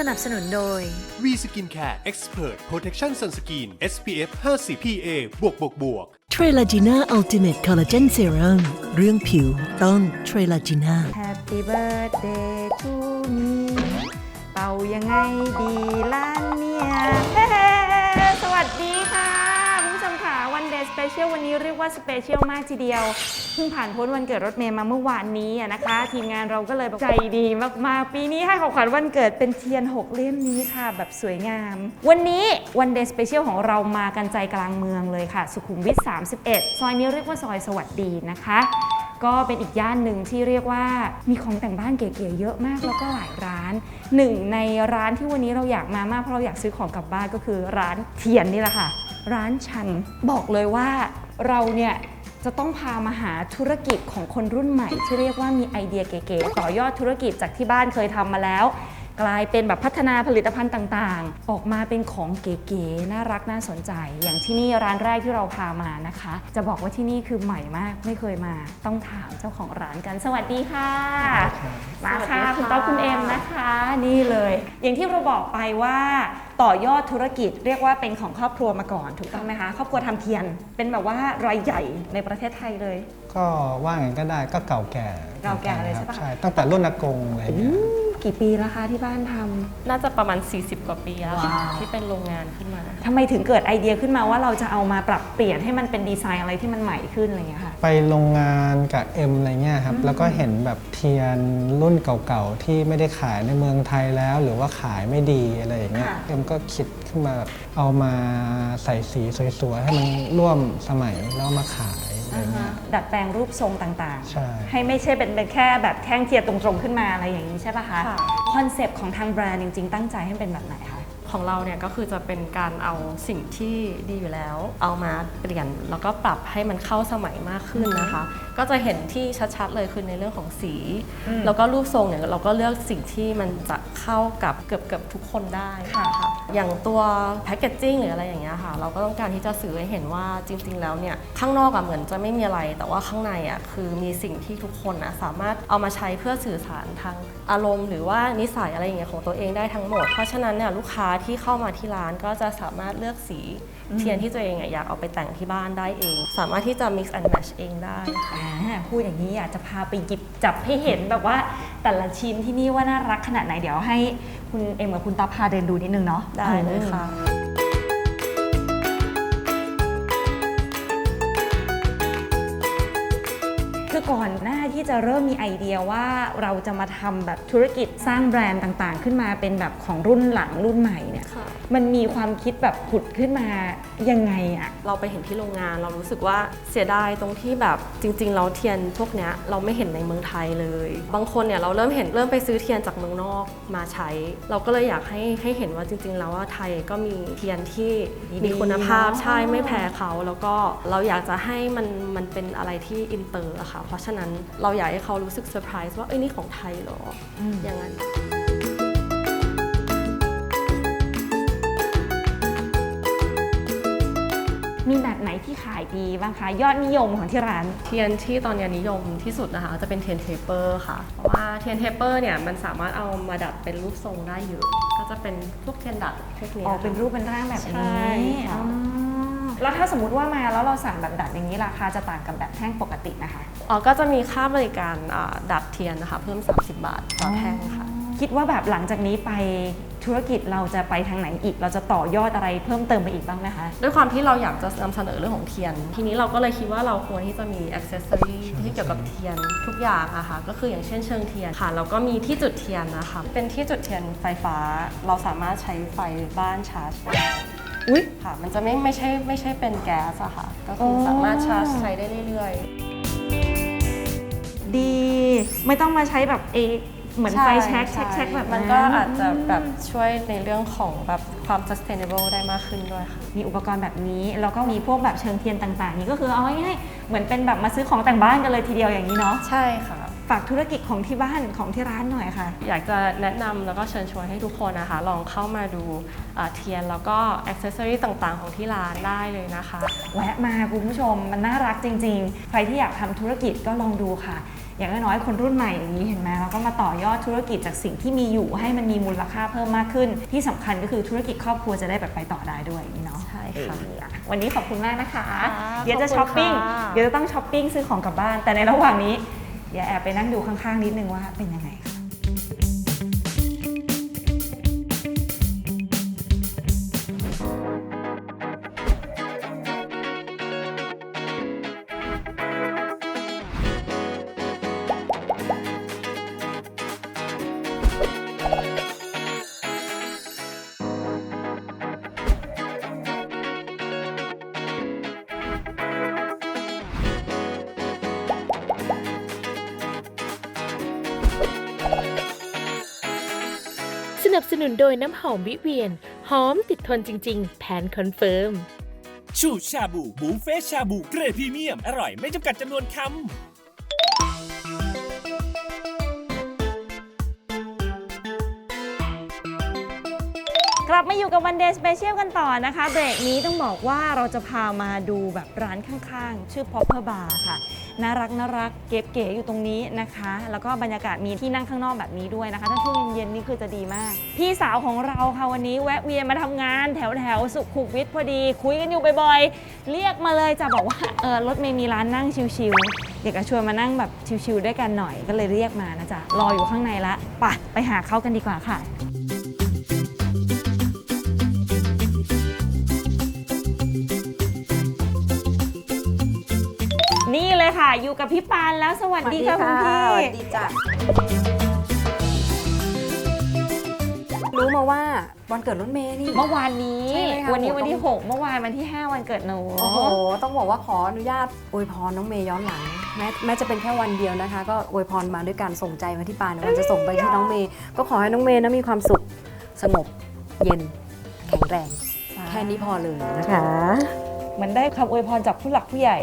สนับสนุนโดย V Skin Care Expert Protection Sunscreen SPF 50 PA บวกบวกบวกเทรลาจีน่าอัลติเมทคอลลาเจนเซรั่มเรื่องผิวต้องเทรลาจีน่า Happy birthday to me เป่ายังไงดีล้านเนี่ยเฮ้สวัสดีค่ะ สเปเชียลวันนี้เรียกว่าสเปเชียลมากทีเดียวเพิ่งผ่านพ้นวันเกิดรถเมย์มาเมื่อวานนี้อะนะคะ ทีมงานเราก็เลยแบบใจดีมากๆ ปีนี้ให้ของขวัญวันเกิดเป็นเทียน 6 เล่มนี้ค่ะ แบบสวยงาม วันนี้วันเดย์สเปเชียลของเรามากันใจกลางเมืองเลยค่ะ สุขุมวิท 31 ซอยนี้เรียกว่าซอยสวัสดีนะคะก็เป็นอีกย่านหนึ่งที่เรียกว่ามีของแต่งบ้านเก๋ๆเยอะมากแล้วก็หลายร้านหนึ่งในร้านที่วันนี้เราอยากมามากเพราะเราอยากซื้อของกลับบ้านก็คือร้านเทียนนี่แหละค่ะ ร้านชัน บอกเลยว่าเราเนี่ยจะต้องพามาหาธุรกิจของคนรุ่นใหม่ ที่เรียกว่ามีไอเดียเก๋ๆต่อยอดธุรกิจจากที่บ้านเคยทำมาแล้ว กลายเป็นแบบพัฒนาผลิตภัณฑ์ต่างๆ ออกมาเป็นของเก๋ๆน่ารักน่าสนใจ อย่างที่นี่ร้านแรกที่เราพามานะคะ จะบอกว่าที่นี่คือใหม่มากไม่เคยมาต้องถามเจ้าของร้านกันสวัสดีค่ะมาค่ะคุณต๊อบคุณเอ็มนะคะ นี่เลย อย่างที่เราบอกไปว่าต่อยอดธุรกิจเรียกว่าเป็นของครอบครัวมาก่อนถูกต้องไหมคะครอบครัวทำเทียน เป็นแบบว่ารายใหญ่ในประเทศไทยเลย ก็ว่างั้นก็ได้ก็เก่าแก่เก่าแก่เลยใช่ปะใช่ตั้งแต่รุ่นอากงอะไรอย่างเงี้ย กี่ปีแล้วคะที่บ้านทำน่าจะประมาณ 40 กว่าปีแล้วค่ะว้าว ที่เป็นโรงงานขึ้นมา ทำไมถึงเกิดไอเดียขึ้นมาว่าเราจะเอามาปรับเปลี่ยนให้มันเป็นดีไซน์อะไรที่มันใหม่ขึ้นอะไรอย่างเงี้ยค่ะ ไปโรงงานกับเอ็มอะไรเงี้ยครับ แล้วก็เห็นแบบเทียนรุ่นเก่าๆ ที่ไม่ได้ขายในเมืองไทยแล้ว หรือว่าขายไม่ดีอะไรอย่างเงี้ยค่ะ เอ็มก็คิดขึ้นมาแบบเอามาใส่สีสวยๆ ให้มันร่วมสมัยแล้วเอามาขายอะไรเงี้ย ดัดแปลงรูปทรงต่างใช่ๆให้ไม่ใช่เป็นเป็นแค่แบบแท่งเทียนตรงๆขึ้นมาอะไรอย่างนี้ใช่ปะคะ ค่ะ คอนเซปต์ของทางแบรนด์จริงๆ ตั้งใจให้มันเป็นแบบไหนคะ ของเราเนี่ยก็คือจะเป็นการเอาสิ่งที่ดีอยู่แล้ว เอามาเปลี่ยนแล้วก็ปรับให้มันเข้าสมัยมากขึ้นนะคะ ก็จะเห็นที่ชัดๆเลยคือในเรื่องของสี แล้วก็รูปทรงเนี่ยเราก็เลือกสิ่งที่มันจะเข้ากับเกือบเกือบๆทุกคนได้ค่ะอย่างตัวแพคเกจจิ้งหรืออะไรอย่างเงี้ยค่ะ เราก็ต้องการที่จะสื่อให้เห็นว่าจริง ๆ แล้วเนี่ยข้างนอกอะเหมือนจะไม่มีอะไร แต่ว่าข้างในอะคือมีสิ่งที่ทุกคนอะสามารถเอามาใช้เพื่อสื่อสารทาง อารมณ์หรือว่านิสัยอะไรอย่างเงี้ยของตัวเองได้ทั้งหมด เพราะฉะนั้นเนี่ยลูกค้าที่เข้ามาที่ร้านก็จะสามารถเลือกสีเทียนที่ตัวเองอะอยากเอาไปแต่งที่บ้านได้เอง สามารถที่จะ mix and match เองได้ค่ะอ่าพูดอย่างนี้อยากจะพาไปหยิบจับให้เห็นแบบว่าแต่ละชิ้นที่นี่ว่าน่ารักขนาดไหนเดี๋ยวให้คุณเอ็มกับคุณต๊อบพาเดินดูนิดนึงเนาะได้เลยค่ะคือก่อนหน้า ที่จะเริ่มมีไอเดียว่าเราจะมาทำแบบธุรกิจสร้างแบรนด์ต่างๆ ขึ้นมาเป็นแบบของรุ่นหลังรุ่นใหม่เนี่ยค่ะมันมีความคิดแบบผุดขึ้นมายังไงอะเราไปเห็นที่โรงงานเรารู้สึกว่าเสียดายตรงที่แบบจริง ๆ เราเทียนพวกเนี้ยเราไม่เห็นในเมืองไทยเลย บางคนเนี่ยเราเริ่มเห็นเริ่มไปซื้อเทียนจากเมืองนอกมาใช้ เราก็เลยอยากให้ให้เห็นว่าจริง ๆ แล้วว่าไทยก็มีเทียนที่มีคุณภาพใช่ไม่แพ้เขา แล้วก็เราอยากจะให้มันมันเป็นอะไรที่อินเตอร์อะค่ะเพราะฉะนั้นเราอยากให้เขารู้สึกเซอร์ไพรส์ว่าเอ้ยนี่ของไทยเหรอออย่างนั้นมีแบบไหนที่ขายดีบ้างคะ ยอดนิยมของที่ร้าน เทียนที่ตอนนี้นิยมที่สุดนะคะ จะเป็นเทียนเทเปอร์ค่ะ เพราะว่าเทียนเทเปอร์เนี่ยมันสามารถเอามาดัดเป็นรูปทรงได้เยอะก็จะเป็นพวกเทียนดัดพวกนี้ออกเป็นรูปเป็นร่างแบบใช่นี้ค่ะอ๋อ แล้วถ้าสมมติว่ามาแล้วเราสั่งแบบดัดอย่างนี้ราคาจะต่างกับแบบแท่งปกตินะคะ อ๋อก็จะมีค่าบริการอ่าดัดเทียนนะคะ เพิ่ม 30 บาทต่อแท่งค่ะ คิดว่าแบบหลังจากนี้ไปธุรกิจเราจะไปทางไหนอีก เราจะต่อยอดอะไรเพิ่มเติมไปอีกบ้างไหมคะ ด้วยความที่เราอยากจะนำเสนอเรื่องของเทียน ทีนี้เราก็เลยคิดว่าเราควรที่จะมีอ c เซสซอรีที่เกี่ยวกับเทียนทุกอย่างอะค่ะก็คืออย่างเช่นเชิงเทียนค่ะแล้วก็มีที่จุดเทียนนะคะ เป็นที่จุดเทียนไฟฟ้า เราสามารถใช้ไฟบ้านชาร์จได้ อุ๊ย ค่ะ มันจะไม่ไม่ใช่ไม่ใช่เป็นแก๊สอะค่ะ ก็คือออ สามารถชาร์จใช้ได้เรื่อย ดีไม่ต้องมาใช้แบบเอเหมือนๆไฟแช็กใช่แช็กๆแบบมันก็อาจจะแบบช่วยในเรื่องของแบบความ sustainable ได้มากขึ้นด้วยค่ะ มีอุปกรณ์แบบนี้ แล้วก็มีพวกแบบเชิงเทียนต่าง ๆ นี่ก็คือเอาง่ายๆเหมือนเป็นแบบมาซื้อของแต่งบ้านกันเลยทีเดียวอย่างนี้เนาะ ใช่ค่ะ ฝากธุรกิจของที่บ้านของที่ร้านหน่อยค่ะ อยากจะแนะนำแล้วก็เชิญชวนให้ทุกคนนะคะ ลองเข้ามาดูอ่าเทียนแล้วก็อ c เซสซอรีต่างๆ ของที่ร้านได้เลยนะคะ แวะมาคุณผู้ชมมันน่ารักจริง ๆ ใครที่อยากทำธุรกิจก็ลองดูค่ะ อย่างน้อยๆคนรุ่นใหม่อย่างนี้เห็นไหมเราก็มาต่อยอดธุรกิจจากสิ่งที่มีอยู่ให้มันมีมูลค่าเพิ่มมากขึ้น ที่สำคัญก็คือธุรกิจครอบครัวจะได้แบบไปต่อได้ด้วยอย่างนี้เนาะใช่ค่ะเอออะวันนี้ขอบคุณมากนะคะ ค่ะเดี๋ยวจะขอบคุณช้อปปิ้งค่ะ เดี๋ยวจะต้องช้อปปิ้งซื้อของกลับบ้านแต่ในระหว่างนี้ อย่าแอบไปนั่งดูข้างๆนิดนึงว่าเป็นยังไงค่ะ นับสนุนโดยน้ำหอมวิเวียน หอมติดทนจริง ๆ แผนคอนเฟิร์ม ชูชาบูบูเฟ่ชาบูเกรดพรีเมียม อร่อยไม่จำกัดจำนวนคำกลับมาอยู่กับวันเดย์สเปเชียลกันต่อนะคะ เบรกนี้ต้องบอกว่าเราจะพามาดูแบบร้านข้างๆ ชื่อ Popper Bar ค่ะ น่ารักน่ารักเก๋ๆอยู่ตรงนี้นะคะ แล้วก็บรรยากาศมีที่นั่งข้างนอกแบบนี้ด้วยนะคะถ้าช่วงเย็นๆนี่คือจะดีมาก พี่สาวของเราค่ะวันนี้แวะเวียนมาทำงานแถวแถวๆสุขุมวิทพอดี คุยกันอยู่บ่อยๆเรียกมาเลยจะบอกว่าเออรถเมย์มีร้านนั่งชิวๆอยากจะชวนมานั่งแบบชิวๆด้วยกันหน่อยก็เลยเรียกมานะจ๊ะรออยู่ข้างในละไปไปหาเขากันดีกว่าค่ะ อยู่กับพี่ปานแล้วสวัสดีค่ะคุณพี่ สวัสดีจ้ะรู้มาว่าวันเกิดรถเมย์นี่ เมื่อวานนี้ ใช่ไหมคะวันนี้โอ้โหวันที่ ต้อง 6 เมื่อวานวันที่ 5 วันเกิดหนู โอ้โห ต้องบอกว่าขออนุญาตอวยพรน้องเมย์ย้อนหลัง แม้แม้จะเป็นแค่วันเดียวนะคะ ก็อวยพรมาด้วยการส่งใจมาที่ปานวันจะส่งไปที่น้องเมย์ก็ขอให้น้องเมย์นะมีความสุข สงบ เย็น แข็งแรง แค่นี้พอเลยนะคะ เหมือนได้คำอวยพรจากผู้หลักผู้ใหญ่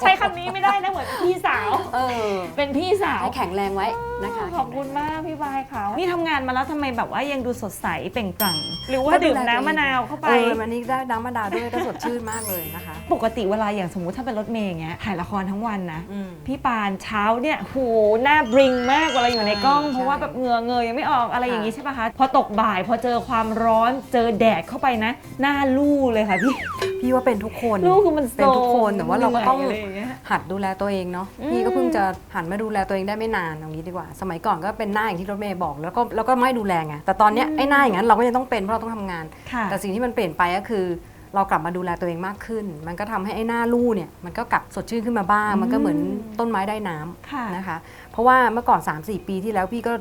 ใช้คำนี้ไม่ได้นะเหมือนพี่สาว เออเป็นพี่สาว ให้แข็งแรงไว้นะคะขอบคุณมากพี่บายเขานี่ทำงานมาแล้วทำไมแบบว่ายังดูสดใสเปล่งปลั่งหรือว่าดื่มน้ำมะนาวเข้าไปเออวันนี้ได้น้ำมะนาวด้วยก็สดชื่นมากเลยนะคะ ปกติเวลาอย่างสมมุติถ้าเป็นรถเมย์อย่างเงี้ยถ่ายละครทั้งวันนะอืมพี่ปานเช้าเนี่ยโหหน้าบริงมากเวลาอยู่ในกล้องใช่เพราะว่าแบบเหงื่อเงยยังไม่ออกอะไรค่ะอย่างงี้ใช่ปะคะพอตกบ่ายพอเจอความร้อนเจอแดดเข้าไปนะ หน้าลู่เลยค่ะพี่พี่ว่าเป็นทุกคนลู่คือมันโซเป็นทุกคนแต่ว่าเราก็ต้องหนื่ยะไรย่างเงี้ยหัดดูแลตัวเองเนาะอืมพี่ก็เพิ่งจะหันมาดูแลตัวเองได้ไม่นานตรงนี้ดีกว่า สมัยก่อนก็เป็นหน้าอย่างที่รถเมย์บอก แล้วก็แล้วก็ไม่ดูแลไงแต่ตอนเนี้ยไอ้หน้าอย่างนั้นเราก็ยังต้องเป็นเพราะเราต้องทำงานค่ะแต่สิ่งที่มันเปลี่ยนไปก็คือ เรากลับมาดูแลตัวเองมากขึ้น มันก็ทำให้ไอ้หน้าลู่เนี่ยมันก็กลับสดชื่นขึ้นมาบ้าง มันก็เหมือนต้นไม้ได้น้ำค่ะนะคะ เพราะว่าเมื่อก่อน 3-4 ปีที่แล้วพี่ก็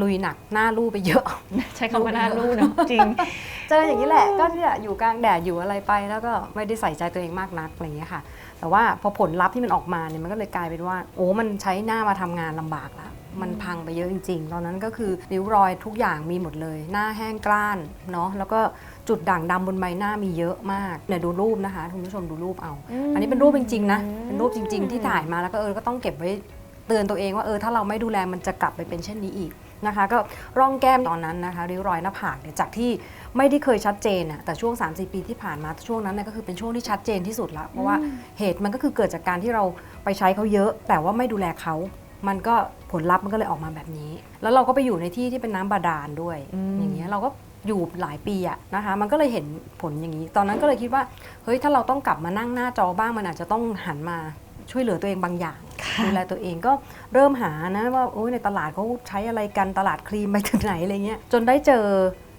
ลุยหนักหน้าลู่ไปเยอะ ใช้คำว่าหน้าลู่เนาะจริง เจออย่างนี้แหละก็เนี่ยอยู่กลางแดดอยู่อะไรไป แล้วก็ไม่ได้ใส่ใจตัวเองมากนักอะไรอย่างเงี้ยค่ะ แต่ว่าพอผลลัพธ์ที่มันออกมาเนี่ยมันก็เลยกลายเป็นว่า โอ้มันใช้หน้ามาทำงานลำบากละมันพังไปเยอะจริง ๆ ตอนนั้นก็คือริ้วรอยทุกอย่างมีหมดเลย หน้าแห้งกร้านเนาะแล้วก็จุดด่างดำบนใบหน้ามีเยอะมากเนี่ยดูรูปนะคะคุณผู้ชมดูรูปเอา อันนี้เป็นรูปจริงๆนะเป็นรูปจริง ๆ ที่ถ่ายมาแล้วก็เออก็ต้องเก็บไว้เตือนตัวเองว่าเออถ้าเราไม่ดูแลมันจะกลับไปเป็นเช่นนี้อีก นะคะ ก็ร่องแก้มตอนนั้นนะคะ ริ้วรอยหน้าผากเนี่ยจากที่ไม่ได้เคยชัดเจนอะแต่ช่วง 3-4 ปีที่ผ่านมาช่วงนั้นเนี่ยก็คือเป็นช่วงที่ชัดเจนที่สุดละเพราะว่าเหตุมันก็คือเกิดจากการที่เราไปใช้เขาเยอะ แต่ว่าไม่ดูแลเขามันก็ผลลัพธ์มันก็เลยออกมาแบบนี้ แล้วเราก็ไปอยู่ในที่ที่เป็นน้ำบาดาลด้วย อย่างเงี้ยเราก็อยู่หลายปีอะนะคะ มันก็เลยเห็นผลอย่างนี้ ตอนนั้นก็เลยคิดว่า เฮ้ย ถ้าเราต้องกลับมานั่งหน้าจอบ้าง มันอาจจะต้องหันมาช่วยเหลือตัวเองบางอย่าง ดูแลตัวเองก็เริ่มหานะว่าโอ้ยในตลาดเขาใช้อะไรกันตลาดครีมไปถึงไหนอะไรเงี้ยจนได้เจอ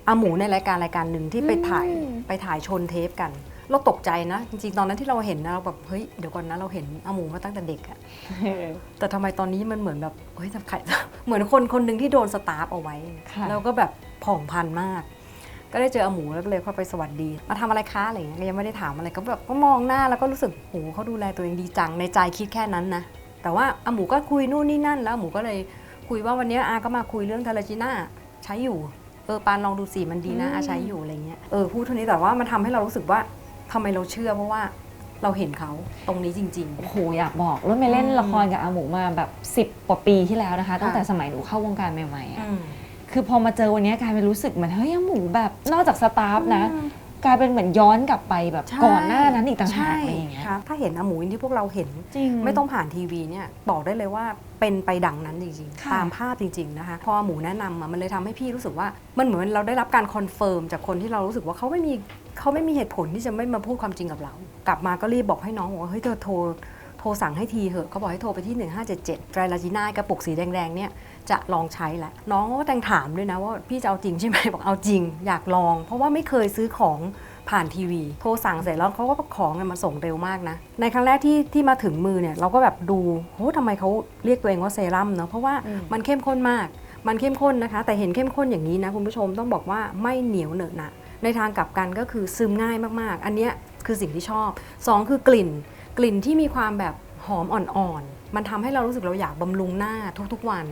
อาหมูในรายการรายการหนึ่งที่ไปถ่ายไปถ่ายชนเทปกัน เราตกใจนะ จริงๆ ตอนนั้นที่เราเห็นนะเราแบบเฮ้ยเดี๋ยวก่อนนะเราเห็นอาหมูมาตั้งแต่เด็กอะแต่ทำไมตอนนี้มันเหมือนแบบเฮ้ยทำใครเหมือนคนคนหนึ่งที่โดนสตาร์ฟเอาไว้ค่ะแล้วก็แบบผ่องพันมากก็ได้เจออาหมูแล้วก็เลยเข้าไปสวัสดี มาทำอะไรคะอะไรอย่างเงี้ยก็ยังไม่ได้ถามอะไรก็แบบก็มองหน้าแล้วก็รู้สึกโหเขาดูแลตัวเองดีจังในใจคิดแค่นั้นนะ แต่ว่าอาหมูก็คุยนู่นนี่นั่น แล้วอาหมูก็เลยคุยว่าวันนี้อาก็มาคุยเรื่องทาราจิน่าใช้อยู่เออปานลองดูสิมันดีนะอาใช้อยู่อะไรเงี้ยเออพูดเท่านี้แต่ว่ามันทำให้เรารู้สึกว่าทำไมเราเชื่อเพราะว่าเราเห็นเขาตรงนี้จริงๆ โอ้โห อยากบอกรถเมย์เล่นละครกับอาหมูมาแบบ 10กว่าปีที่แล้วนะคะ ตั้งแต่สมัยหนูเข้าวงการใหม่ๆอะคือพอมาเจอวันนี้กลายเป็นรู้สึกเหมือนเฮ้ยอาหมูแบบนอกจากสตาฟนะ กลายเป็นเหมือนย้อนกลับไปแบบใช่ ก่อนหน้านั้นอีกต่างหากใช่อะไรอย่างเงี้ยค่ะถ้าเห็นอาหมูที่พวกเราเห็น จริง ไม่ต้องผ่านทีวีเนี่ยบอกได้เลยว่าเป็นไปดังนั้นจริงค่ะ ๆ ตามภาพจริง ๆ นะคะ พอหมูแนะนำอะมันเลยทำให้พี่รู้สึกว่ามันเหมือนเราได้รับการคอนเฟิร์มจากคนที่เรารู้สึกว่าเขาไม่มีเขาไม่มีเหตุผลที่จะไม่มาพูดความจริงกับเรา กลับมาก็รีบบอกให้น้องบอกว่าเฮ้ยเธอโทรโทรสั่งให้ทีเหอะเขาบอกให้โทรไปที่ 1577ไตรลาจีน่ากระปุกสีแดงๆเนี่ยจะลองใช้แหละน้องก็แต่งถามด้วยนะว่าพี่จะเอาจริงใช่ไหมบอกเอาจริงอยากลอง เพราะว่าไม่เคยซื้อของผ่านทีวี โทรสั่งเสร็จแล้วเขาก็ของเนี่ยมาส่งเร็วมากนะ ในครั้งแรกที่ที่มาถึงมือเนี่ยเราก็แบบดูโหทำไมเขาเรียกตัวเองว่าเซรั่มเนาะเพราะว่ามันเข้มข้นมาก มันเข้มข้นนะคะ แต่เห็นเข้มข้นอย่างนี้นะคุณผู้ชมต้องบอกว่าไม่เหนียวเหนอะหนะในทางกลับกันก็คือซึมง่ายมากๆ อันเนี้ยคือสิ่งที่ชอบสองคือกลิ่น กลิ่นที่มีความแบบหอมอ่อนๆ มันทำให้เรารู้สึกเราอยากบำรุงหน้าทุกๆวัน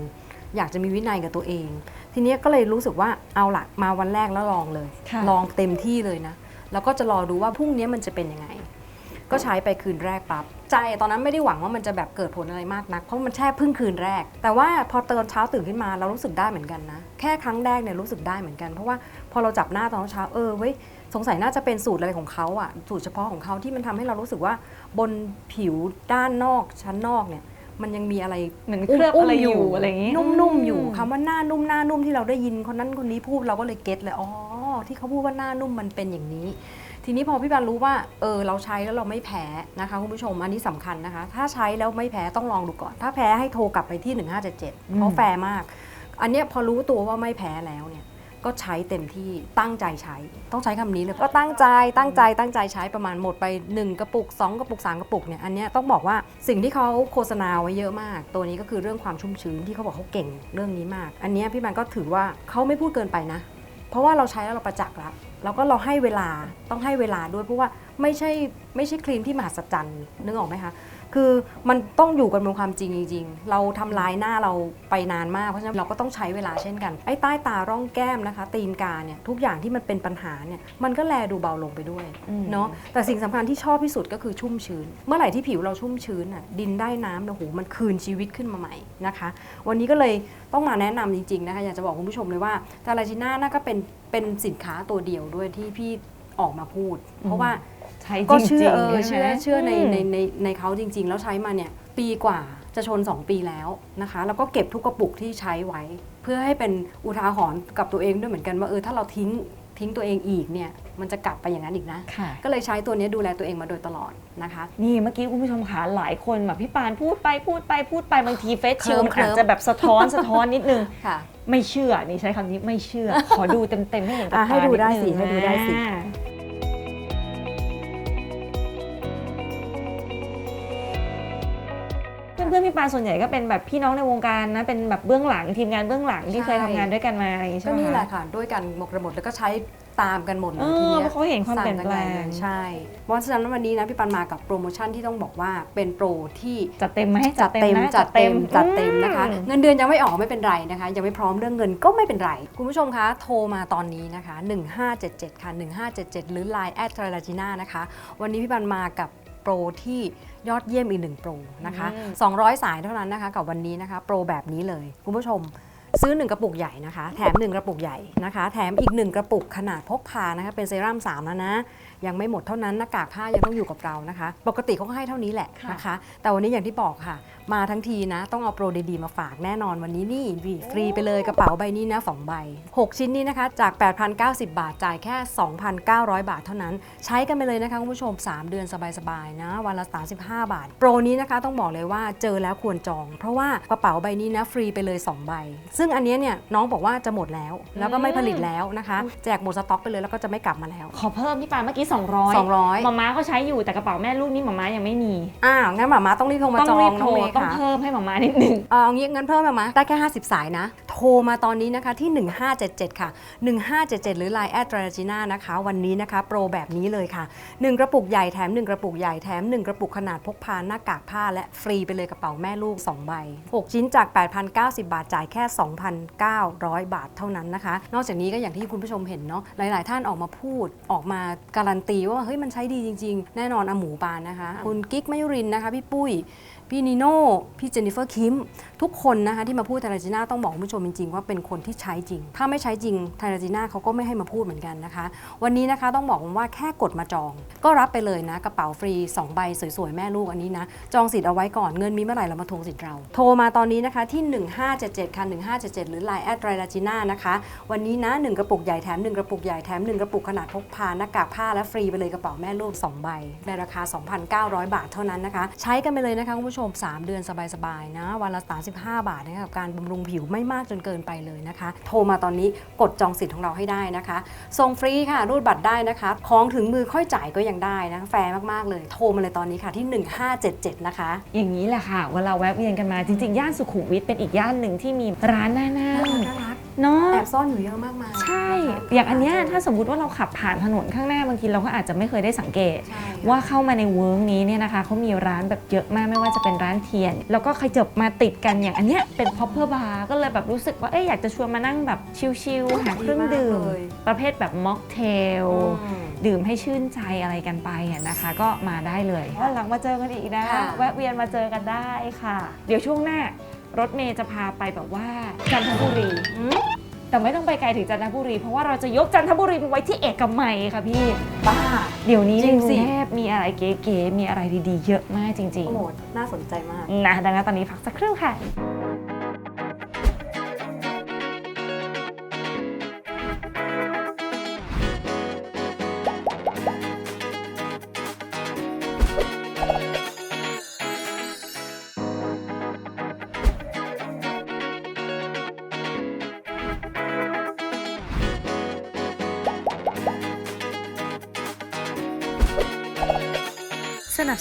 อยากจะมีวินัยกับตัวเอง ทีเนี้ยก็เลยรู้สึกว่าเอาละมาวันแรกแล้วลองเลยค่ะลองเต็มที่เลยนะ แล้วก็จะรอดูว่าพรุ่งนี้มันจะเป็นยังไง ก็ใช้ไปคืนแรกปั๊บใจตอนนั้นไม่ได้หวังว่ามันจะแบบเกิดผลอะไรมากนัก เพราะมันแค่เพิ่งคืนแรก แต่ว่าพอตอนเช้าตื่นขึ้นมาเรารู้สึกได้เหมือนกันนะ แค่ครั้งแรกเนี่ยรู้สึกได้เหมือนกัน เพราะว่าพอเราจับหน้าตอนเช้าเออเว้ย สงสัยน่าจะเป็นสูตรอะไรของเขาอะสูตรเฉพาะของเขาที่มันทำให้เรารู้สึกว่า บนผิวด้านนอกชั้นนอกเนี่ยมันยังมีอะไรเหมือนเคลือบอะไรอยู่อะไรอย่างงี้นุ่มๆอยู่อืมคำว่าหน้านุ่มหน้านุ่มที่เราได้ยินคนนั้นคนนี้พูดเราก็เลยเก็ตเลยอ๋อที่เขาพูดว่าหน้านุ่มมันเป็นอย่างนี้ ทีนี้พอพี่บานรู้ว่าเออเราใช้แล้วเราไม่แพ้นะคะคุณผู้ชมอันนี้สำคัญนะคะ ถ้าใช้แล้วไม่แพ้ต้องลองดูก่อน ถ้าแพ้ให้โทรกลับไปที่ 1577เพราะแฟร์มาก อันเนี้ยพอรู้ตัวว่าไม่แพ้แล้วเนี่ย ก็ใช้เต็มที่ตั้งใจใช้ ต้องใช้คำนี้เลยก็ตั้งใจตั้งใจตั้งใจใช้ประมาณหมดไป 1 กระปุก 2 กระปุก 3 กระปุกเนี่ยอันเนี้ยต้องบอกว่าสิ่งที่เขาโฆษณาไว้เยอะมาก ตัวนี้ก็คือเรื่องความชุ่มชื้นที่เขาบอกเขาเก่งเรื่องนี้มาก อันเนี้ยพี่แมนก็ถือว่าเขาไม่พูดเกินไปนะ เพราะว่าเราใช้แล้วเราประจักษ์แล้วแล้วก็เราให้เวลาต้องให้เวลาด้วยเพราะว่าไม่ใช่ไม่ใช่ครีมที่มหัศจรรย์นึกออกไหมคะ คือมันต้องอยู่กันบนความจริงจริงๆเราทำลายหน้าเราไปนานมากเพราะฉะนั้นเราก็ต้องใช้เวลาเช่นกันไอ้ใต้ตาร่องแก้มนะคะตีนกาเนี่ยทุกอย่างที่มันเป็นปัญหาเนี่ยมันก็แลดูเบาลงไปด้วยเนาะแต่สิ่งสำคัญที่ชอบที่สุดก็คือชุ่มชื้น เมื่อไหร่ที่ผิวเราชุ่มชื้นอะดินได้น้ำนะโหมันคืนชีวิตขึ้นมาใหม่นะคะ วันนี้ก็เลยต้องมาแนะนำจริงๆนะคะอยากจะบอกคุณผู้ชมเลยว่าทาราจิน่าน่าก็เป็นเป็นสินค้าตัวเดียวด้วยที่พี่ ออกมาพูด เพราะว่าใช้จก็ริงเชื่อเออๆใช่เชื่ไหอม เชื่อในมในในในเขาจริง ๆ แล้วใช้มาเนี่ยปีกว่าจะชน 2 ปีแล้วนะคะ แล้วก็เก็บทุกกระปุกที่ใช้ไว้ เพื่อให้เป็นอุทาหรณ์กับตัวเองด้วยเหมือนกันว่าเออถ้าเราทิ้งทิ้งตัวเองอีกเนี่ยมันจะกลับไปอย่างนั้นอีกนะ ค่ะ ก็เลยใช้ตัวนี้ดูแลตัวเองมาโดยตลอดนะคะ นี่เมื่อกี้คุณผู้ชมขาหลายคนแบบพี่ปานพูดไปพูดไปพูดไปบางทีเฟซชิลมันเคลิ้อาจมๆจะแบบสะท้อนสะท้อนนิดนึง ค่ะ ไม่เชื่อ นี่ใช้คำนี้ไม่เชื่อ ขอดูเต็มๆให้เห็นกับอะตาให้ดูได้นินึงสิให้ดูได้สิ อ่า พื่อนๆพี่ปานส่วนใหญ่ก็เป็นแบบพี่น้องในวงการนะเป็นแบบเบื้องหลังทีมงานเบื้องหลังที่ใช่เคยทำงานด้วยกันมาอะไรอย่างงี้ใช่ก็ไหมนี่แหละคะค่ะด้วยกันหมดกระหมดแล้วก็ใช้ตามกันหมดเลเอยอทีเนี้เพราะเขาเห็นความเปลี่ยนแปลงสั่กัใหญ่เใช่เพราะฉะนั้นวันนี้นะพี่ปันมากับโปรโมชั่นที่ต้องบอกว่าเป็นโปรที่ จัดเต็มไหมจัดเต็มนะจัดเต็มจัดเต็มอืนะคะเงินเดือนยังไม่ออกไม่เป็นไรนะคะ ยังไม่พร้อมเรื่องเงินก็ไม่เป็นไร คุณผู้ชมคะ โทรมาตอนนี้นะคะ 1577 ค่ะ 1577 หรือ Line แอดทราจิน่านะคะ วันนี้พี่ปันมากับโปรที่ ยอดเยี่ยมอีกหนึ่งโปรนะคะ200 สายเท่านั้นนะคะกับวันนี้นะคะ โปรแบบนี้เลย คุณผู้ชมซื้อ 1 กระปุกใหญ่นะคะ แถม 1 กระปุกใหญ่นะคะ แถมอีก 1 กระปุกขนาดพกพานะคะ เป็นเซรั่ม3แล้วนะ ยังไม่หมดเท่านั้นหน้ากากผ้ายังต้องอยู่กับเรานะคะ ปกติเขาก็ให้เท่านี้แหละนะคะ แต่วันนี้อย่างที่บอกค่ะมาทั้งทีนะ ต้องเอาโปรดีๆมาฝากแน่นอนวันนี้นี่ฟรีไปเลยกระเป๋าใบนี้นะ2ใบ 6 ชิ้นนี้นะคะจาก 8,090 บาทจ่ายแค่ 2,900 บาทเท่านั้น ใช้กันไปเลยนะคะคุณผู้ชม 3 เดือนสบายๆนะ วันละ 35 บาท โปรนี้นะคะต้องบอกเลยว่าเจอแล้วควรจอง เพราะว่ากระเป๋าใบนี้นะฟรีไปเลย 2 ใบ ซึ่งอันเนี้ยเนี่ยน้องบอกว่าจะหมดแล้ว แล้วก็ไม่ผลิตแล้วนะคะ แจกหมดสต็อกไปเลยแล้วก็จะไม่กลับมาแล้ว ขอเพิ่มพี่ปานเมื่อกี้ 200 200หมาม้าก็ใช้อยู่แต่กระเป๋าแม่ลูกนี่หมาม้ายังไม่มีอ้าวงั้นหมามาต้องรีบโทรมาต้องจอรีงบน้โทองรเมย์ต้องค่ะเพิ่มให้หมาม้านิดนึงเอางี้งั้นเพิ่มมาได้แค่ 50 สายนะ โทรมาตอนนี้นะคะที่ 1577 ค่ะ 1577 หรือ Line แอดราจิน่านะคะ วันนี้นะคะ โปรแบบนี้เลยค่ะ 1 กระปุกใหญ่แถม 1 กระปุกใหญ่แถม 1 กระปุกขนาดพกพาหน้ากากผ้าและฟรีไปเลยกระเป๋าแม่ลูก 2 ใบ 6 ชิ้นจาก 8,090 บาทจ่ายแค่ 2,900 บาทเท่านั้นนะคะ นอกจากนี้ก็อย่างที่คุณผู้ชมเห็นเนาะหลาย ๆ ท่านออกมาพูดออกมาการันตีว่าเฮ้ยมันใช้ดีจริง ๆ แน่นอนอะหมูปานนะคะ คุณกิ๊กมยุรินทร์นะคะพี่ปุ้ย พี่นิโน่พี่เจนนิเฟอร์คิมทุกคนนะคะที่มาพูดไทราจีน่าต้องบอกคุณผู้ชมจริงๆว่าเป็นคนที่ใช้จริง ถ้าไม่ใช้จริงไทราจีน่าเขาก็ไม่ให้มาพูดเหมือนกันนะคะ วันนี้นะคะต้องบอกว่าแค่กดมาจอง ก็รับไปเลยนะกระเป๋าฟรี 2 ใบสวยๆ แม่ลูกอันนี้นะจองสิทธิ์เอาไว้ก่อนเงินมีเมื่อไหร่เรามาทวงสิทธิ์เรา โทรมาตอนนี้นะคะที่ 1577ค่ะ1577 หรือ Line แอดไทราจีน่านะคะวันนี้นะ1กระปุกใหญ่แถม1กระปุกใหญ่แถม1กระปุกขนาดพกพาหน้ากากผ้าและฟรีไปเลยกระเป๋าแม่ลูก2ใบในราคา 2,900 บาทเท่านั้นนะคะ ใช้กันไปเลยนะคะคุณผู้ชม3 เดือนสบายๆนะวันละ35 บาทนะคะกับการบำรุงผิวไม่มากจนเกินไปเลยนะคะ โทรมาตอนนี้กดจองสิทธิ์ของเราให้ได้นะคะส่งฟรีค่ะรูดบัตรได้นะคะ ของถึงมือค่อยจ่ายก็ยังได้นะแฟร์มากๆเลย โทรมาเลยตอนนี้ค่ะที่ 1577 นะคะ อย่างนี้แหละค่ะเวลาแวะเวียนกันมาจริงๆ ย่านสุขุมวิทเป็นอีกย่านหนึ่งที่มีร้านน่านั่งน่ารัก เนาะแอบซ่อนอยู่เยอะมากมายใช่อย่างอันเนี้ยถ้าสมมติว่าเราขับผ่านถนนข้างหน้าบางทีเราก็อาจจะไม่เคยได้สังเกต ใช่ว่าเข้ามาในเวิร์กนี้เนี่ยนะคะเขามีร้านแบบเยอะมากไม่ว่าจะเป็นร้านเทียน แล้วก็ขยับมาติดกันอย่างอันเนี้ยเป็น popper bar ก็เลยแบบรู้สึกว่าเอ้ยอยากจะชวนมานั่งแบบชิลๆหาเครื่องดื่ม ดีมากเลยประเภทแบบม็อกเทล อืม ดื่มให้ชื่นใจอะไรกันไปอะนะคะ ก็มาได้เลยวันหลังมาเจอกันอีกนะค่ะ แวะเวียนมาเจอกันได้ค่ะ เดี๋ยวช่วงหน้า รถเมย์จะพาไปแบบว่าจันทบุรีแต่ไม่ต้องไปไกลถึงจันทบุรี เพราะว่าเราจะยกจันทบุรีไปไว้ที่เอกมัยค่ะพี่ บ้า เดี๋ยวนี้จในริงกรุสิ งเทพมีอะไรเก๋ๆมีอะไรดีๆ เยอะมากจริงโอ้โหน่าสนใจมาก ๆ นะดังนั้นตอนนี้พักสักครู่ค่ะ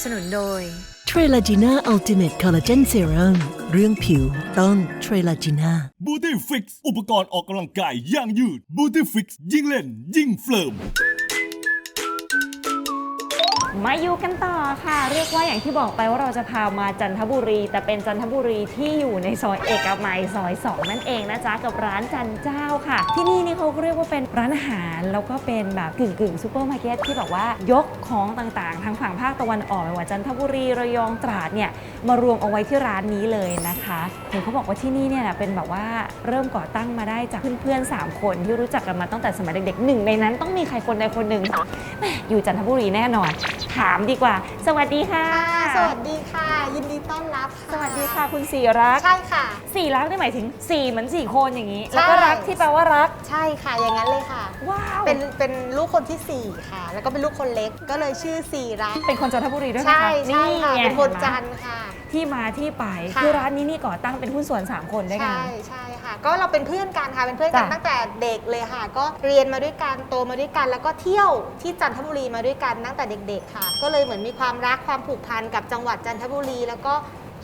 สนับสนุนโดยเทรลาจีน่าอัลติเมทคอลลาเจนเซรั่มเรื่องผิวต้องเทรลาจีน่าบูตี้ฟิกอุปกรณ์ออกกำลังกายอย่างยืดบูตี้ฟิกยิ่งเล่น ยิ่งเฟิร์ม มาอยู่กันต่อค่ะ เรียกว่าอย่างที่บอกไปว่าเราจะพามาจันทบุรี แต่เป็นจันทบุรีที่อยู่ในซอยเอกมัยซอย 2 นั่นเองนะจ๊ะกับร้านจันเจ้าค่ะ ที่นี่นี่เขาเรียกว่าเป็นร้านอาหารแล้วก็เป็นแบบกึ่งกึ่งซูเปอร์มาร์เก็ตที่แบบว่ายกของต่างๆ ทางฝั่งภาคตะวันออกไม่ว่าจันทบุรีระยองตราดเนี่ยมารวมเอาไว้ที่ร้านนี้เลยนะคะเห็นเขาบอกว่าที่นี่เนี่ยเป็นแบบว่าเริ่มก่อตั้งมาได้จากเพื่อนๆสามคนที่รู้จักกันมาตั้งแต่สมัยเด็กๆหนึ่งในนั้นต้องมีใครคนใดคนหนึ่งอยู่จันทบุรีแน่นอนถามดีกว่า สวัสดีค่ะ สวัสดีค่ะ ยินดีต้อนรับสวัสดีค่ะคุณสีรักใช่ค่ะ สีรักนี่หมายถึงสี่เหมือนสี่คนอย่างนี้ใช่แล้วก็รักที่แปลว่ารัก ใช่ค่ะ อย่างนั้นเลยค่ะ ว้าว เป็นเป็นลูกคนที่ 4 ค่ะ แล้วก็เป็นลูกคนเล็ก ก็เลยชื่อสี่รัก เป็นคนจันทบุรีด้วยไหมใช่คะใช่ค่ะไงเป็นคนห็ไหมจันทร์ค่ะ ที่มาที่ไปค่ะคือร้านนี้นี่ก่อตั้งเป็นหุ้นส่วน 3 คนด้วยกัน ใช่ใช่ ค่ะ ก็เราเป็นเพื่อนกันค่ะ เป็นเพื่อนกันจ้ะตั้งแต่เด็กเลยค่ะ ก็เรียนมาด้วยกัน โตมาด้วยกัน แล้วก็เที่ยวที่จันทบุรีมาด้วยกันตั้งแต่เด็ก ๆ ค่ะ ก็เลยเหมือนมีความรักความผูกพันกับจังหวัดจันทบุรี แล้วก็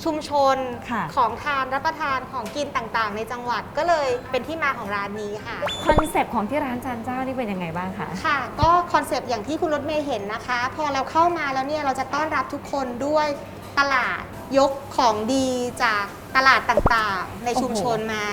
ชุมชนค่ะ ของทานรับประทานของกินต่างๆ ในจังหวัด ก็เลยเป็นที่มาของร้านนี้ค่ะ คอนเซปต์ของที่ร้านจันเจ้านี่เป็นยังไงบ้างคะ ค่ะก็คอนเซปต์อย่างที่คุณรถเมย์เห็นนะคะ พอเราเข้ามาแล้วเนี่ยเราจะต้อนรับทุกคนด้วยตลาดยกของดีจากตลาดต่างๆ ในชุมชนมา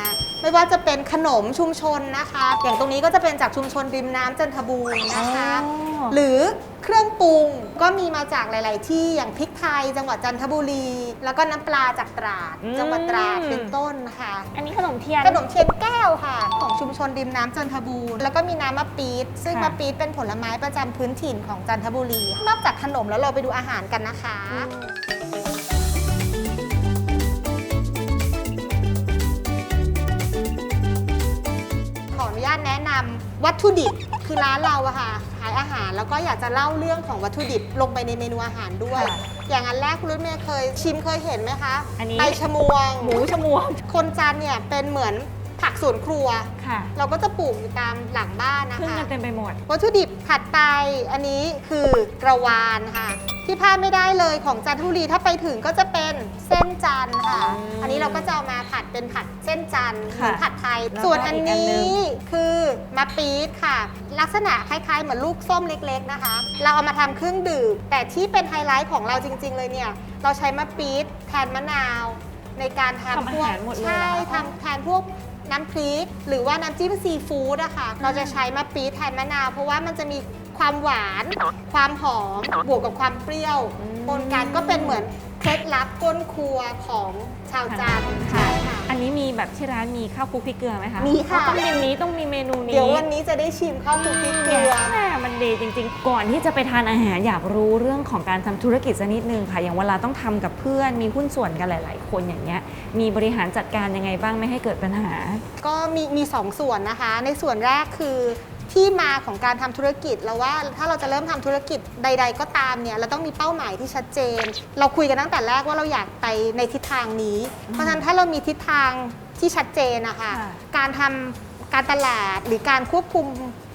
ไม่ว่าจะเป็นขนมชุมชนนะคะ อย่างตรงนี้ก็จะเป็นจากชุมชนริมน้ำจันทบูรณ์นะคะ อ๋อ หรือเครื่องปรุงก็มีมาจากหลาย ๆ ที่อย่างพริกไทยจังหวัดจันทบุรี แล้วก็น้ำปลาจากตราดจังหวัดตราดเป็นต้นค่ะ อันนี้ขนมเทียน ขนมเทียนแก้วค่ะ ของชุมชนริมน้ำจันทบูรณ์แล้วก็มีน้ำมะปี๊ดซึ่งค่ะ มะปี๊ดเป็นผลไม้ประจำพื้นถิ่นของจันทบุรี นอกจากขนมแล้วเราไปดูอาหารกันนะคะขออาตแนะนำวัตถุดิบคือร้านเราอะค่ะขายอาหารแล้วก็อยากจะเล่าเรื่องของวัตถุดิบลงไปในเมนูอาหารด้วยค่ะอย่างอันแรกคุณรุ่นเมย์เคยชิมเคยเห็นไหมคะอันนี้ใบชะมวง หมูชมวงคนจันทร์เนี่ยเป็นเหมือนผักสวนครัว ค่ะเราก็จะปลูกอยู่ตามหลังบ้านนะขึ้นคะ กันเต็มไปหมด วัตถุดิบถัดไปอันนี้คือกระวานค่ะ ที่พลาดไม่ได้เลยของจันทบุรีถ้าไปถึงก็จะเป็นเส้นจันทร์ค่ะอืมอันนี้เราก็จะเอามาผัดเป็นผัดเส้นจันทร์เหค่ะมือนผัดไทยแล้วก็ส่วนอันอีกอันหนึ่นี้งคือมะปี๊ดค่ะ ลักษณะคล้าย ๆ เหมือนลูกส้มเล็กๆนะคะ เราเอามาทำเครื่องดื่ม แต่ที่เป็นไฮไลท์ของเราจริง ๆ เลยเนี่ย เราใช้มะปี๊ดแทนมะนาว ในการทำทำอาพวกหารหมดเลยเหรอใช่คะทำแทนพวกน้ำพริกหรือว่าน้ำจิ้มซีฟู้ดอะค่ะ เราจะใช้มะปี๊ดแทนมะนาว เพราะว่ามันจะมี ความหวาน ความหอม บวกกับความเปรี้ยวปนกันก็เป็นเหมือนเคล็ดลับก้นครัวของชาวจันทร์ค่ะใช่ค่ะ อันนี้มีแบบที่ร้านมีข้าวคลุกพริกเกลือไหมคะมีค่ะ ต้องมีนี้ต้องมีเมนูนี้ เดี๋ยววันนี้จะได้ชิมข้าวคลุกพริกเกลือแม่มันดีจริง ๆ ก่อนที่จะไปทานอาหารอยากรู้เรื่องของการทำธุรกิจสักนิดนึงค่ะ อย่างเวลาต้องทำกับเพื่อนมีหุ้นส่วนกันหลาย ๆ คนอย่างเงี้ย มีบริหารจัดการยังไงบ้างไม่ให้เกิดปัญหา ก็มีมีสองส่วนนะคะ ในส่วนแรกคือ ที่มาของการทำธุรกิจแล้วว่าถ้าเราจะเริ่มทำธุรกิจใด ๆ ก็ตามเนี่ยเราต้องมีเป้าหมายที่ชัดเจน เราคุยกันตั้งแต่แรกว่าเราอยากไปในทิศทางนี้ เพราะฉะนั้นถ้าเรามีทิศทางที่ชัดเจนนะคะค่ะการทำการตลาดหรือการควบคุม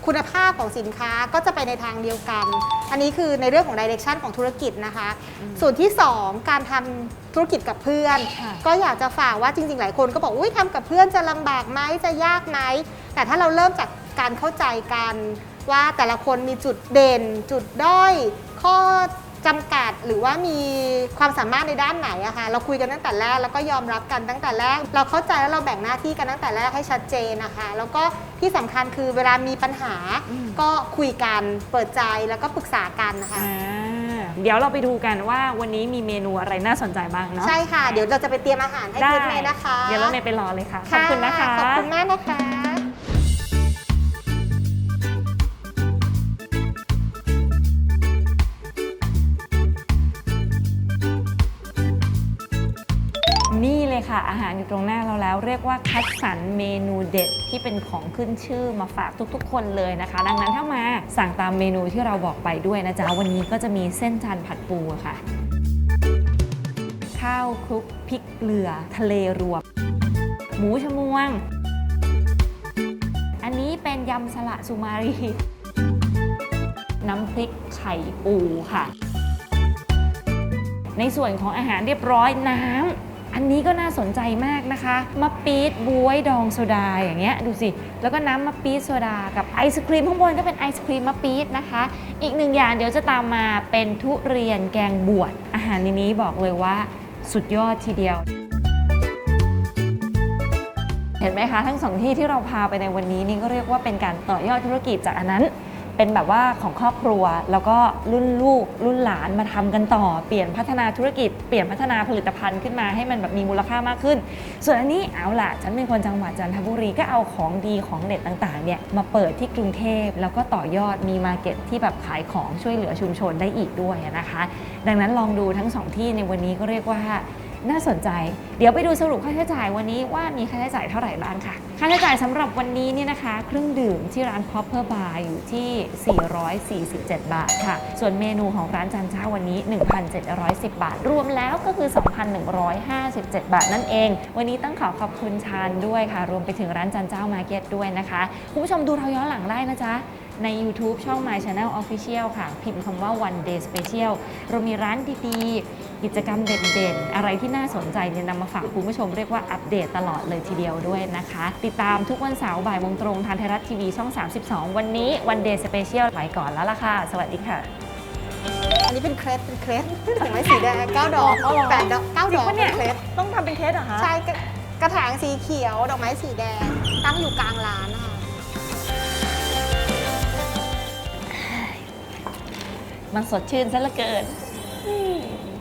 คุณภาพของสินค้าก็จะไปในทางเดียวกัน อันนี้คือในเรื่องของดิเรกชันของธุรกิจนะคะ ส่วนที่ 2 การทำธุรกิจกับเพื่อนค่ะก็อยากจะฝากว่าจริง ๆ หลายคนก็บอกอุ้ยทำกับเพื่อนจะลำบากไหมจะยากไหมแต่ถ้าเราเริ่มจาก การเข้าใจกันว่าแต่ละคนมีจุดเด่น จุดด้อย ข้อจำกัดหรือว่ามีความสามารถในด้านไหนอะค่ะเราคุยกันตั้งแต่แรกแล้วก็ยอมรับกันตั้งแต่แรก เราเข้าใจแล้วเราแบ่งหน้าที่กันตั้งแต่แรกให้ชัดเจนนะคะ แล้วก็ที่สำคัญคือเวลามีปัญหาก็คุยกันเปิดใจแล้วก็ปรึกษากันนะคะอ่าเดี๋ยวเราไปดูกันว่าวันนี้มีเมนูอะไรน่าสนใจบ้างเนาะใช่ค่ะ เดี๋ยวเราจะไปเตรียมอาหารให้ได้คุณเมย์นะคะ เดี๋ยวเราเมย์ไปรอเลยค่ะขอบคุณนะคะขอบคุณมากนะคะ นี่เลยค่ะ อาหารอยู่ตรงหน้าเราแล้ว เรียกว่าคัดสรรเมนูเด็ดที่เป็นของขึ้นชื่อมาฝากทุกๆ คนเลยนะคะ ดังนั้นถ้ามาสั่งตามเมนูที่เราบอกไปด้วยนะจ๊ะ วันนี้ก็จะมีเส้นจันผัดปูค่ะ ข้าวคลุกพริกเกลือ ทะเลรวม หมูชมวง อันนี้เป็นยำสละสุมารี น้ำพริกไข่ปูค่ะในส่วนของอาหารเรียบร้อยน้ำ อันนี้ก็น่าสนใจมากนะคะมะปี๊ดบวยดองโซดาอย่างเงี้ยดูสิแล้วก็น้ำมะปี๊ดโซดากับไอศครีมข้างบนก็เป็นไอศครีมมะปี๊ดนะคะ อีกหนึ่งอย่างเดี๋ยวจะตามมาเป็นทุเรียนแกงบวชอาหารในนี้บอกเลยว่าสุดยอดทีเดียวเห็นไหมคะ ทั้งสองที่ที่เราพาไปในวันนี้นี่ก็เรียกว่าเป็นการต่อยอดธุรกิจจากอันนั้น เป็นแบบว่าของครอบครัว แล้วก็รุ่นลูกรุ่นหลานมาทำกันต่อ เปลี่ยนพัฒนาธุรกิจเปลี่ยนพัฒนาผลิตภัณฑ์ขึ้นมาให้มันแบบมีมูลค่ามากขึ้น ส่วนอันนี้เอาล่ะ ฉันเป็นคนจังหวัดจันทบุรีก็เอาของดีของเด็ดต่างๆเนี่ยมาเปิดที่กรุงเทพแล้วก็ต่อยอดมีมาเก็ตที่แบบขายของช่วยเหลือชุมชนได้อีกด้วยนะคะ ดังนั้นลองดูทั้งสองที่ในวันนี้ก็เรียกว่าน่าสนใจ เดี๋ยวไปดูสรุปค่าใช้จ่ายวันนี้ว่ามีค่าใช้จ่ายเท่าไหร่บ้างค่ะ ค่าใช้จ่ายสำหรับวันนี้เนี่ยนะคะ เครื่องดื่มที่ร้าน Popper Bar อยู่ที่ 447 บาทค่ะ ส่วนเมนูของร้านจันเจ้าวันนี้ 1,710 บาท รวมแล้วก็คือ 2,157 บาทนั่นเอง วันนี้ต้องขอขอบคุณชาญด้วยค่ะ รวมไปถึงร้านจันเจ้ามาเก็ตด้วยนะคะ คุณผู้ชมดูเราย้อนหลังได้นะจ๊ะใน YouTube ช่อง My Channel Official ค่ะ พิมพ์คำว่า One Day Special เรามีร้านดีๆ กิจกรรมเด่นๆ อะไรที่น่าสนใจเนี่ยนำมาฝากคุณผู้ชมเรียกว่าอัปเดตตลอดเลยทีเดียวด้วยนะคะ ติดตามทุกวันเสาร์บ่ายโมงตรงทางไทยรัฐทีวีช่อง 32 วันนี้ One Day Special ไปก่อนแล้วล่ะค่ะ สวัสดีค่ะ อันนี้เป็นเครสเป็นเครสดอกไม้สีแดงเก้าดอกอ๋อเหรอ แปดดอกเก้าดอกจริงปะเนี่ยเป็นเครสต้องทำเป็นเคสเหรอคะใช่กระกระถางสีเขียว ดอกไม้สีแดง ตั้งอยู่กลางร้านนะคะ มันสดชื่นซะเหลือเกิน